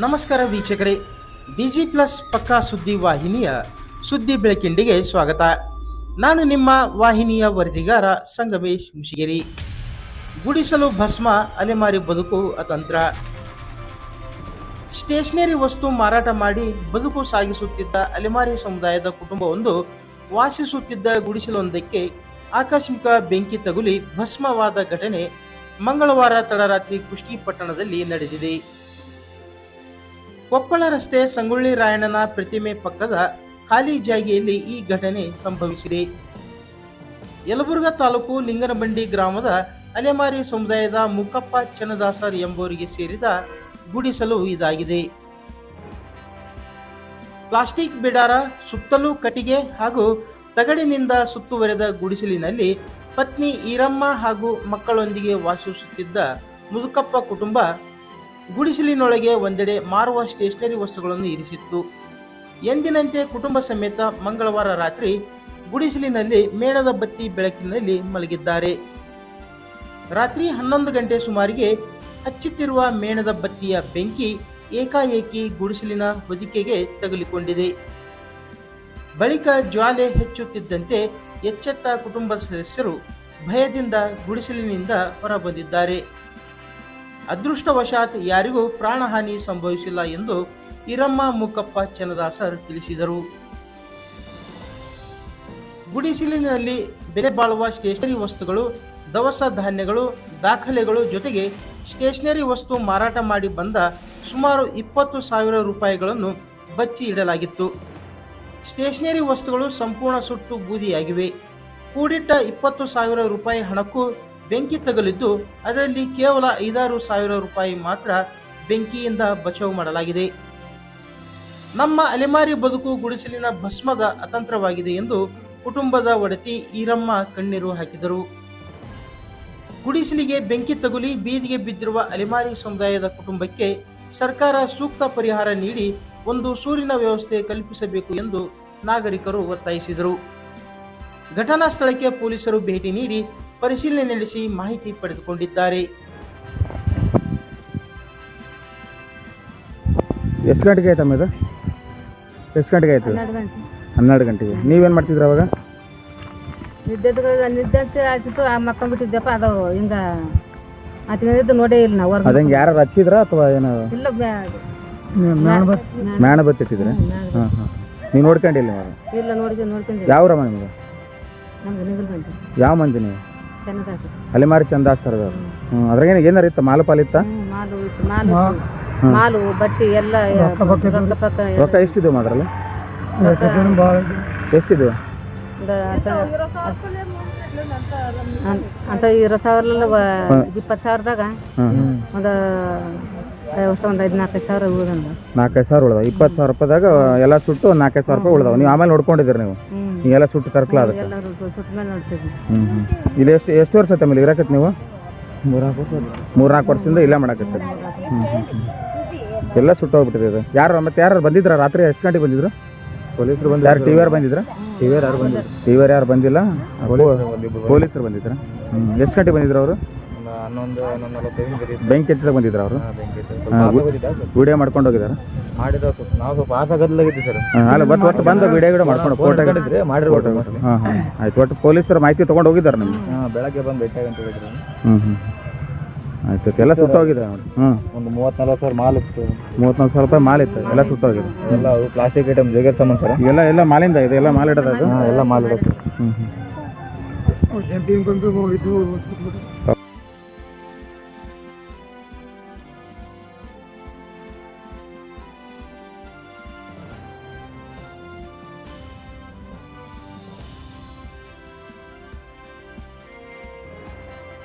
ನಮಸ್ಕಾರ ವೀಕ್ಷಕರೇ. Busy plus ಪಕ್ಕಾ ಸುದ್ದಿ ವಾಹಿನಿಯ ಸುದ್ದಿ ಬೆಳಕಿಂಡಿಗೆ ಸ್ವಾಗತ. ನಾನು ನಿಮ್ಮ ವಾಹಿನಿಯ ವರದಿಗಾರ ಸಂಗಮೇಶ್ ಮುಷಿಗಿರಿ. ಗುಡಿಸಲು ಭಸ್ಮ, ಅಲೆಮಾರಿ ಬದುಕು ಅತಂತ್ರ. ಸ್ಟೇಷನರಿ ವಸ್ತು ಮಾರಾಟ ಮಾಡಿ ಬದುಕು ಸಾಗಿಸುತ್ತಿದ್ದ ಅಲೆಮಾರಿ ಸಮುದಾಯದ ಕುಟುಂಬವೊಂದು ವಾಸಿಸುತ್ತಿದ್ದ ಗುಡಿಸಲೊಂದಕ್ಕೆ ಆಕಸ್ಮಿಕ ಬೆಂಕಿ ತಗುಲಿ ಭಸ್ಮವಾದ ಘಟನೆ ಮಂಗಳವಾರ ತಡರಾತ್ರಿ ಕುಷ್ಟಿ ಪಟ್ಟಣದಲ್ಲಿ ನಡೆದಿದೆ. ಕೊಪ್ಪಳ ರಸ್ತೆ ಸಂಗೊಳ್ಳಿ ರಾಯಣ್ಣನ ಪ್ರತಿಮೆ ಪಕ್ಕದ ಖಾಲಿ ಜಾಗೆಯಲ್ಲಿ ಈ ಘಟನೆ ಸಂಭವಿಸಿದೆ. ಯಲಬುರ್ಗ ತಾಲೂಕು ಲಿಂಗನಬಂಡಿ ಗ್ರಾಮದ ಅಲೆಮಾರಿ ಸಮುದಾಯದ ಮುಕ್ಕಪ್ಪ ಚನ್ನದಾಸರ್ ಎಂಬುವರಿಗೆ ಸೇರಿದ ಗುಡಿಸಲು ಇದಾಗಿದೆ. ಪ್ಲಾಸ್ಟಿಕ್ ಬಿಡಾರ, ಸುತ್ತಲೂ ಕಟ್ಟಿಗೆ ಹಾಗೂ ತಗಡಿನಿಂದ ಸುತ್ತುವರೆದ ಗುಡಿಸಲಿನಲ್ಲಿ ಪತ್ನಿ ಈರಮ್ಮ ಹಾಗೂ ಮಕ್ಕಳೊಂದಿಗೆ ವಾಸಿಸುತ್ತಿದ್ದ ಮುದುಕಪ್ಪ ಕುಟುಂಬ ಗುಡಿಸಲಿನೊಳಗೆ ಒಂದೆಡೆ ಮಾರುವ ಸ್ಟೇಷನರಿ ವಸ್ತುಗಳನ್ನು ಇರಿಸಿತ್ತು. ಎಂದಿನಂತೆ ಕುಟುಂಬ ಸಮೇತ ಮಂಗಳವಾರ ರಾತ್ರಿ ಗುಡಿಸಲಿನಲ್ಲಿ ಮೇಣದ ಬತ್ತಿ ಬೆಳಕಿನಲ್ಲಿ ಮಲಗಿದ್ದಾರೆ. ರಾತ್ರಿ ಹನ್ನೊಂದು ಗಂಟೆ ಸುಮಾರಿಗೆ ಹಚ್ಚಿಟ್ಟಿರುವ ಮೇಣದ ಬತ್ತಿಯ ಬೆಂಕಿ ಏಕಾಏಕಿ ಗುಡಿಸಲಿನ ಹೊದಿಕೆಗೆ ತಗುಲಿಕೊಂಡಿದೆ. ಬಳಿಕ ಜ್ವಾಲೆ ಹೆಚ್ಚುತ್ತಿದ್ದಂತೆ ಎಚ್ಚೆತ್ತ ಕುಟುಂಬ ಸದಸ್ಯರು ಭಯದಿಂದ ಗುಡಿಸಲಿನಿಂದ ಹೊರಬಂದಿದ್ದಾರೆ. ಅದೃಷ್ಟವಶಾತ್ ಯಾರಿಗೂ ಪ್ರಾಣಹಾನಿ ಸಂಭವಿಸಿಲ್ಲ ಎಂದು ಇರಮ್ಮ ಮುಕಪ್ಪ ಚನ್ನದಾಸರ್ ತಿಳಿಸಿದರು. ಗುಡಿಸಿಲಿನಲ್ಲಿ ಬೆಲೆ ಬಾಳುವ ಸ್ಟೇಷನರಿ ವಸ್ತುಗಳು, ದವಸ ಧಾನ್ಯಗಳು, ದಾಖಲೆಗಳು ಜೊತೆಗೆ ಸ್ಟೇಷನರಿ ವಸ್ತು ಮಾರಾಟ ಮಾಡಿ ಬಂದ ಸುಮಾರು ಇಪ್ಪತ್ತು ಸಾವಿರ ರೂಪಾಯಿಗಳನ್ನು ಬಚ್ಚಿ ಇಡಲಾಗಿತ್ತು. ಸ್ಟೇಷನರಿ ವಸ್ತುಗಳು ಸಂಪೂರ್ಣ ಸುಟ್ಟು ಬೂದಿಯಾಗಿವೆ. ಕೂಡಿಟ್ಟ ಇಪ್ಪತ್ತು ಸಾವಿರ ರೂಪಾಯಿ ಹಣಕ್ಕೂ ಬೆಂಕಿ ತಗುಲಿದ್ದು ಅದರಲ್ಲಿ ಕೇವಲ ಐದಾರು ಸಾವಿರ ರೂಪಾಯಿ ಮಾತ್ರ ಬೆಂಕಿಯಿಂದ ಬಚಾವು ಮಾಡಲಾಗಿದೆ. ನಮ್ಮ ಅಲೆಮಾರಿ ಬದುಕು ಗುಡಿಸಲಿನ ಭಸ್ಮದ ಅತಂತ್ರವಾಗಿದೆ ಎಂದು ಕುಟುಂಬದ ಒಡತಿ ಈರಮ್ಮ ಕಣ್ಣೀರು ಹಾಕಿದರು. ಗುಡಿಸಲಿಗೆ ಬೆಂಕಿ ತಗುಲಿ ಬೀದಿಗೆ ಬಿದ್ದಿರುವ ಅಲೆಮಾರಿ ಸಮುದಾಯದ ಕುಟುಂಬಕ್ಕೆ ಸರ್ಕಾರ ಸೂಕ್ತ ಪರಿಹಾರ ನೀಡಿ ಒಂದು ಸೂರಿನ ವ್ಯವಸ್ಥೆ ಕಲ್ಪಿಸಬೇಕು ಎಂದು ನಾಗರಿಕರು ಒತ್ತಾಯಿಸಿದರು. ಘಟನಾ ಸ್ಥಳಕ್ಕೆ ಪೊಲೀಸರು ಭೇಟಿ ನೀಡಿ ಪರಿಶೀಲನೆ ನಡೆಸಿ ಮಾಹಿತಿ ಪಡೆದುಕೊಂಡಿದ್ದಾರೆ. ಎಷ್ಟು ಗಂಟೆಗೆ ಆಯ್ತಮ್ಮ ಇದು? ಎಷ್ಟು ಗಂಟೆಗೆ ಆಯ್ತು? ಹನ್ನೆರಡು ಗಂಟೆ. ಹನ್ನೆರಡು ಗಂಟೆಗೆ. ನೀವೇನು ಮಾಡ್ತಿದ್ರಿ ಅವಾಗ? ನಿದ್ದೆ ನಿದ್ದೆ ಆಗ್ತಿತ್ತು ಆ ಮಕ್ಕೊಂಡ್ಬಿಟ್ಟಿದ್ದೆಪ್ಪ ಅದು ಹಿಂಗ ಅತಿದ್ದು ನೋಡೇ ಇಲ್ಲ ನಾವು ಹೊರ್ಗ್ ಅದಂಗೆ ಯಾರು ಹಚ್ಚಿದ್ರ ಅಥವಾ ಏನು? ಇಲ್ಲ ಮ್ಯಾಣ ಬತ್ತಿಟ್ಟಿದ್ರೆ ಹಾಂ ಹಾಂ. ನೀವು ನೋಡ್ಕೊಂಡಿಲ್ಲ ಇಲ್ಲ ನೋಡಿ ನೋಡ್ಕೊಂಡ್ವಿ ಯಾವ ರಮ್ಮ ನಿಮ್ಗೆ ಯಾವ ಮಂದಿ ನೀವು ಅಲೆಮಾರಿ ಚಂದ ಹ್ಞೂ ಅದ್ರಾಗೇನು ಏನಾರ ಇತ್ತ? ಮಾಲು ಪಾಲಿತ್ತ ಮಾಲು ಇತ್ತು. ಮಾಲು ಇತ್ತು. ಮಾಲು ಬಟ್ಟಿ ಎಲ್ಲ ರೊಕ್ಕ ಪಕ್ಕ ಎಲ್ಲ ರೊಕ್ಕ ಎಷ್ಟಿದೆ ಅದ್ರಲ್ಲಿ? ಎಷ್ಟಿದೆ? ಒಂದು ಅರ್ಧ- ಅನ್- ಅಂತ ಇರೋ ಸಾವಿರ ಇಪ್ಪತ್ತು ಸಾವಿರದಾಗ ಒಂದು ಅಷ್ಟು ಒಂದು ಐದು ನಾಲ್ಕೈದು ಸಾವಿರ ಉಳ್ದಂಗ. ನಾಲ್ಕೈದು ಸಾವಿರ ಉಳ್ದಾವ? ಇಪ್ಪತ್ತು ಸಾವಿರ ರೂಪಾಯಿದಾಗ ಎಲ್ಲ ಸುಟ್ಟು ಒಂದು ನಾಲ್ಕೈದು ಸಾವಿರ ರೂಪಾಯಿ ಉಳ್ದಾವ? ನೀವು ಆಮೇಲೆ ನೋಡ್ಕೊಂಡಿದ್ದೀರಿ ನೀವು? ನೀವು ನೀವೆಲ್ಲ ಸುಟ್ಟು ಕರ್ಕಲ ಅದಕ್ಕೆ? ಎಲ್ಲರೂ ಸುಟ್ಟ ಮೇಲೆ ನೋಡ್ತೀವಿ. ಹ್ಞೂ ಹ್ಞೂ ಇದು ಎಷ್ಟು ಎಷ್ಟು ವರ್ಷ ಆಯ್ತು ಆಮೇಲೆ ಇರಾಕತ್ ನೀವು? ಮೂರ್ನಾಲ್ಕು ವರ್ಷದಿಂದ ಇಲ್ಲೇ ಮಾಡಕತ್ತೀರಿ. ಹ್ಞೂ ಹ್ಞೂ ಎಲ್ಲ ಸುಟ್ಟೋಗ್ಬಿಟ್ಟಿದೆ ಇದು ಯಾರು ಮತ್ತೆ ಯಾರು ಬಂದಿದ್ರ? ರಾತ್ರಿ ಎಷ್ಟು ಗಂಟೆಗೆ ಬಂದಿದ್ರು? ಪೊಲೀಸರು ಬಂದು ಯಾರು ಟಿ ವಿ ಆರ್ ಬಂದಿದ್ರ? ಟಿ ವಿ ಆರ್ ಯಾರು ಬಂದಿದ್ರು ಟಿ ವಿ ಆರ್ ಯಾರು ಬಂದಿಲ್ಲ? ಪೊಲೀಸರು ಬಂದಿದ್ರ. ಹ್ಞೂ ಎಷ್ಟು ಗಂಟೆಗೆ ಬಂದಿದ್ರು ಅವರು? ಹನ್ನೊಂದು ಹನ್ನೊಂದು ನಲವತ್ತೈದು ಬೆಂಕಿ ಹತ್ತಿರ ಬಂದಿದ್ರ ಅವರು? ವಿಡಿಯೋ ಮಾಡ್ಕೊಂಡು ಹೋಗಿದಾರ ಮಾಡಿದ ಸ್ವಲ್ಪ ನಾವು ಸ್ವಲ್ಪ ಆಸ ಸರ್. ಅಲ್ಲ ಬಟ್ ಒಟ್ಟು ಬಂದು ವಿಡಿಯೋ ಗಿಡ ಮಾಡ್ಕೊಂಡು ಫೋಟೋ ಮಾಡಿದ್ರೆ ಮಾಡಿರ್ಬೋದು ಹಾಂ ಹಾಂ ಆಯ್ತು. ಒಟ್ಟು ಪೊಲೀಸರು ಮಾಹಿತಿ ತಗೊಂಡು ಹೋಗಿದ್ದಾರೆ ನಿಮ್ಗೆ? ಹಾಂ ಬೆಳಗ್ಗೆ ಬಂದು ಭೇಟಿ ಅಂತ ಹೇಳಿದ್ರು. ಹ್ಞೂ ಹ್ಞೂ ಆಯ್ತು ಎಲ್ಲ ಸುಟ್ಟೋಗಿದೆ ನೋಡಿ ಹ್ಞೂ ಒಂದು ಮೂವತ್ತು ನಲ್ವತ್ತು ಸಾವಿರ ಮಾಲ್ ಇತ್ತು. ಮೂವತ್ತೊಂದು ಸಾವಿರ ರೂಪಾಯಿ ಮಾಲ್ ಇತ್ತು. ಎಲ್ಲ ಸುಟ್ಟೋಗಿದೆ ಎಲ್ಲ ಅವು ಪ್ಲಾಸ್ಟಿಕ್ ಐಟಮ್ ಸಾಮಾನು ಸರ್. ಎಲ್ಲ ಎಲ್ಲ ಮಾಲಿಂದ ಇದೆ? ಎಲ್ಲ ಮಾಲ್ ಇಡೋದು ಅದು? ಹಾಂ ಎಲ್ಲ ಮಾಲ್ ಇಡೋದು. ಹ್ಞೂ ಹ್ಞೂ